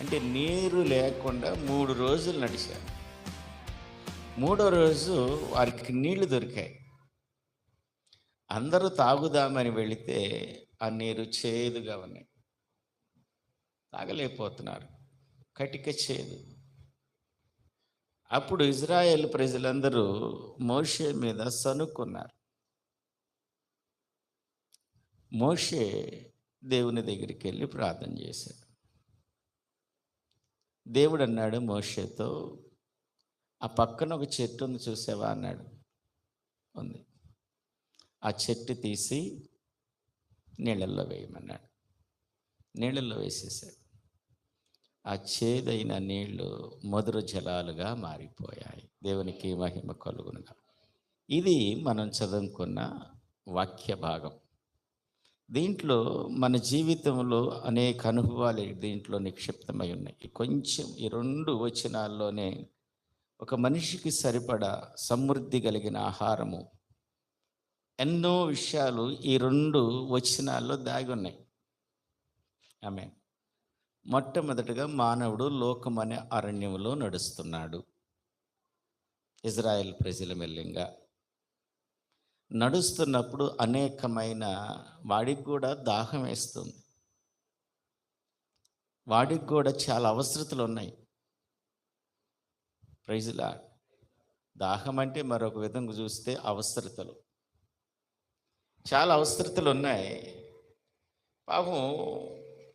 అంటే నీరు లేకుండా మూడు రోజులు నడిచారు మూడో రోజు వారికి నీళ్ళు దొరికాయి. అందరూ తాగుదామని వెళితే ఆ నీరు చేదుగా ఉన్నాయి. తాగలేకపోతున్నారు. కటిక చేదు. అప్పుడు ఇజ్రాయెల్ ప్రజలందరూ మోషే మీద సనుక్కున్నారు మోషే దేవుని దగ్గరికి వెళ్ళి ప్రార్థన చేశారు దేవుడు అన్నాడు మోషేతో ఆ పక్కన ఒక చెట్టు ఉంది చూసావా? అన్నాడు. ఉంది. ఆ చెట్టు తీసి నీళ్ళల్లో వేయమన్నాడు. నీళ్ళల్లో వేసేసాడు. ఆ చేదైన నీళ్ళు మధుర జలాలుగా మారిపోయాయి. దేవునికి మహిమ కలుగునుగా ఇది మనం చదువుకున్న వాక్య భాగం. దీంట్లో మన జీవితంలో అనేక అనుభవాలు దీంట్లో నిక్షిప్తమై ఉన్నాయి. కొంచెం ఈ రెండు వచనాల్లోనే ఒక మనిషికి సరిపడా సమృద్ధి కలిగిన ఆహారము ఎన్నో విషయాలు ఈ రెండు వచనాల్లో దాగి ఉన్నాయి. ఆమె మొట్టమొదటిగా మానవుడు లోకం అనే అరణ్యంలో నడుస్తున్నాడు. ఇజ్రాయెల్ ప్రజల మెల్లింగా నడుస్తున్నప్పుడు అనేకమైన వాడికి కూడా దాహం వేస్తుంది. వాడికి కూడా చాలా అవసరతలు ఉన్నాయి. ప్రైజులా దాహం అంటే మరొక విధంగా చూస్తే అవసరతలు. చాలా అవసరతలు ఉన్నాయి. పాపం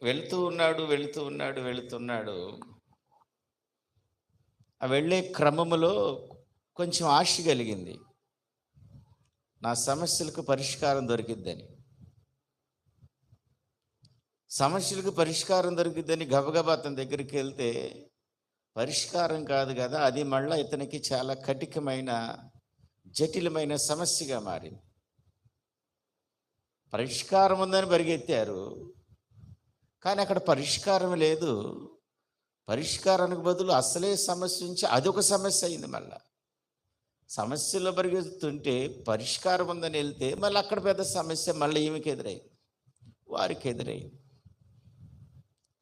వెళుతూ ఉన్నాడు వెళుతూ ఉన్నాడు వెళుతున్నాడు ఆ వెళ్ళే క్రమములో కొంచెం ఆశ కలిగింది. నా సమస్యలకు పరిష్కారం దొరికిద్దని. సమస్యలకు పరిష్కారం దొరికిద్దని గబగబా అతని దగ్గరికి వెళ్తే పరిష్కారం కాదు కదా అది మళ్ళీ ఇతనికి చాలా కఠికమైన జటిలమైన సమస్యగా మారింది. పరిష్కారం ఉందని పరిగెత్తారు కానీ అక్కడ పరిష్కారం లేదు. పరిష్కారానికి బదులు అసలే సమస్య నుంచి అదొక సమస్య అయింది మళ్ళా. సమస్యలో పరిగెత్తుంటే పరిష్కారం ఉందని వెళ్తే మళ్ళీ అక్కడ పెద్ద సమస్య మళ్ళీ ఈమెకి ఎదురయ్యింది వారికి ఎదురైంది.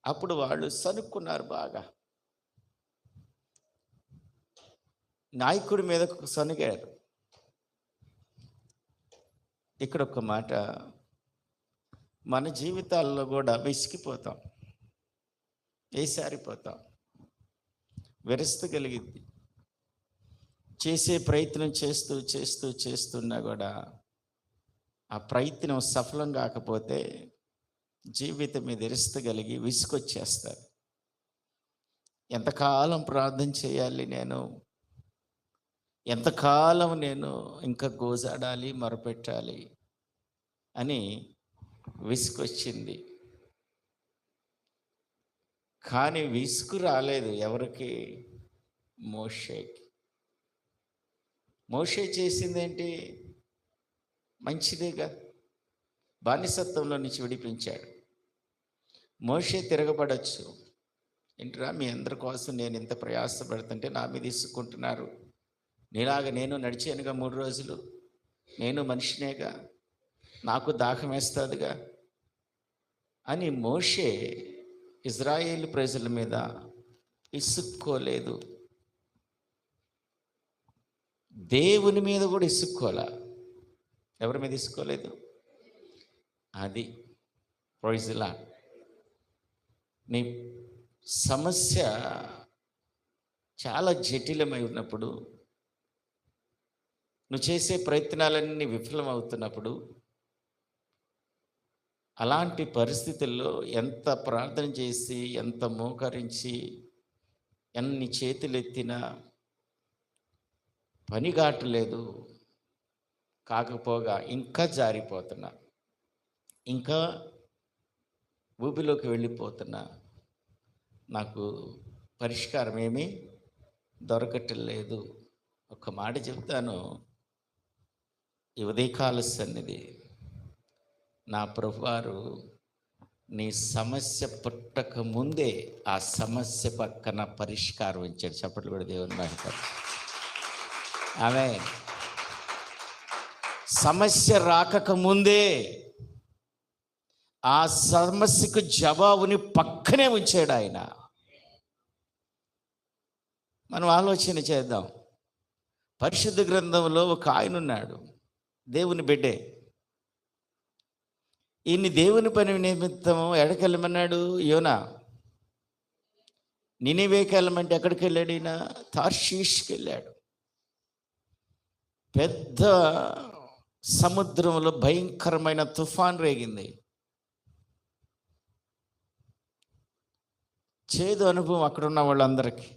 అప్పుడు వాళ్ళు సనుక్కున్నారు బాగా. నాయకుడి మీద సనుగారు. ఇక్కడ ఒక మాట. మన జీవితాల్లో కూడా విసిగిపోతాం. వేసారిపోతాం. విరస్తు కలిగింది చేసే ప్రయత్నం చేస్తూ చేస్తూ చేస్తున్నా కూడా ఆ ప్రయత్నం సఫలం కాకపోతే జీవితం మీద ఎరుస్తగలిగి విసుకొచ్చేస్తారు ఎంతకాలం ప్రార్థన చేయాలి నేను? ఎంతకాలం నేను ఇంకా గోజాడాలి మొరపెట్టాలి అని విసుకొచ్చింది కానీ విసుగు రాలేదు ఎవరికి? మోషేకి. మోషే చేసిందేంటి? మంచిదేగా? బానిసత్వంలో నుంచి విడిపించాడు. మోషే తిరగబడచ్చు. ఏంట్రా మీ అందరి కోసం నేను ఇంత ప్రయాసపడుతుంటే నా మీద ఇసుకుంటున్నారు నీలాగ నేను నడిచానుగా మూడు రోజులు. నేను మనిషినేగా. నాకు దాహం వేస్తుందిగా. అని మోషే ఇజ్రాయేల్ ప్రజల మీద ఇసుక్కోలేదు. దేవుని మీద కూడా ఇసుక్కోలే ఎవరి మీద ఇసుకోలేదు? అది ప్రైజ్లా నీ సమస్య చాలా జటిలమై ఉన్నప్పుడు నువ్వు చేసే ప్రయత్నాలన్నీ విఫలమవుతున్నప్పుడు అలాంటి పరిస్థితుల్లో ఎంత ప్రార్థన చేసి ఎంత మోకరించి ఎన్ని చేతులెత్తినా పని కావట్లేదు కాకపోగా ఇంకా జారిపోతున్నా. ఇంకా ఊపిలోకి వెళ్ళిపోతున్నా. నాకు పరిష్కారం ఏమీ దొరకట్లేదు. ఒక మాట చెప్తాను. ఈ ఉదయకాల సన్నిధి. నా ప్రభువారు నీ సమస్య పుట్టక ముందే ఆ సమస్య పక్కన పరిష్కారం ఇచ్చాడు. చప్పట్లు కూడా దేవుని మహిళ ఆమె సమస్య రాకముందే ఆ సమస్యకు జవాబుని పక్కనే ఉంచాడు ఆయన. మనం ఆలోచన చేద్దాం. పరిశుద్ధ గ్రంథంలో ఒక ఆయన ఉన్నాడు దేవుని బిడ్డే. ఈయన్ని దేవుని పని నిమిత్తం ఎడకెళ్ళమన్నాడు యోనా. నినివేకెళ్ళమంటే ఎక్కడికి వెళ్ళాడు ఈయన? తార్షీష్కి వెళ్ళాడు. పెద్ద సముద్రంలో భయంకరమైన తుఫాన్ రేగింది. చేదు అనుభవం అక్కడ ఉన్న వాళ్ళందరికీ.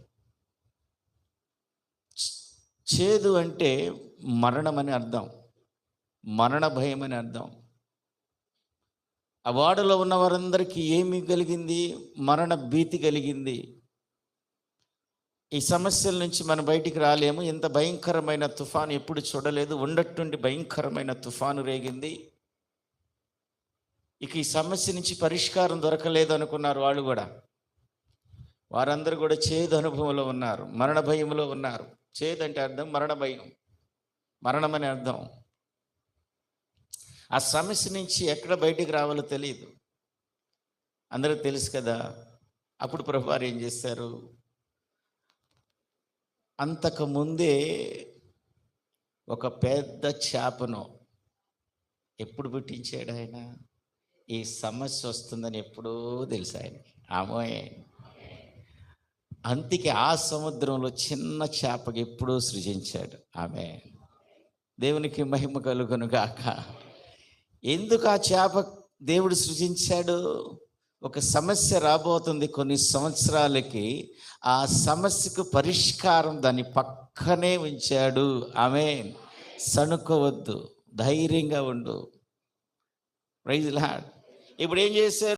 చేదు అంటే మరణం అని అర్థం. మరణ భయం అని అర్థం. ఆ వాడలో ఉన్న వారందరికీ ఏమి కలిగింది? మరణ భీతి కలిగింది. ఈ సమస్యల నుంచి మనం బయటికి రాలేము. ఇంత భయంకరమైన తుఫాను ఎప్పుడు చూడలేదు. ఉండట్టుండి భయంకరమైన తుఫాను రేగింది. ఇక ఈ సమస్య నుంచి పరిష్కారం దొరకలేదు అనుకున్నారు వాళ్ళు కూడా. వారందరూ కూడా చేదు అనుభవంలో ఉన్నారు. మరణ భయంలో ఉన్నారు. చేదు అంటే అర్థం మరణ భయం. మరణం అనే అర్థం. ఆ సమస్య నుంచి ఎక్కడ బయటికి రావాలో తెలియదు అందరికి తెలుసు కదా. అప్పుడు ప్రభువారు ఏం చేశారు అంతకుముందే ఒక పెద్ద చేపను ఎప్పుడు పుట్టించాడు ఆయన? ఈ సమస్య వస్తుందని ఎప్పుడో తెలుసు ఆయనకి. ఆమోయే. అంతికి ఆ సముద్రంలో చిన్న చేపకి ఎప్పుడూ సృజించాడు ఆమె. దేవునికి మహిమ కలుగునుగాక ఎందుకు ఆ చేప దేవుడు సృజించాడు? ఒక సమస్య రాబోతుంది కొన్ని సంవత్సరాలకి. ఆ సమస్యకు పరిష్కారం దాని పక్కనే ఉంచాడు. ఆమె సణుకోవద్దు. ధైర్యంగా ఉండు. ప్రైజ్ లాడ్ ఇప్పుడు ఏం చేశారు?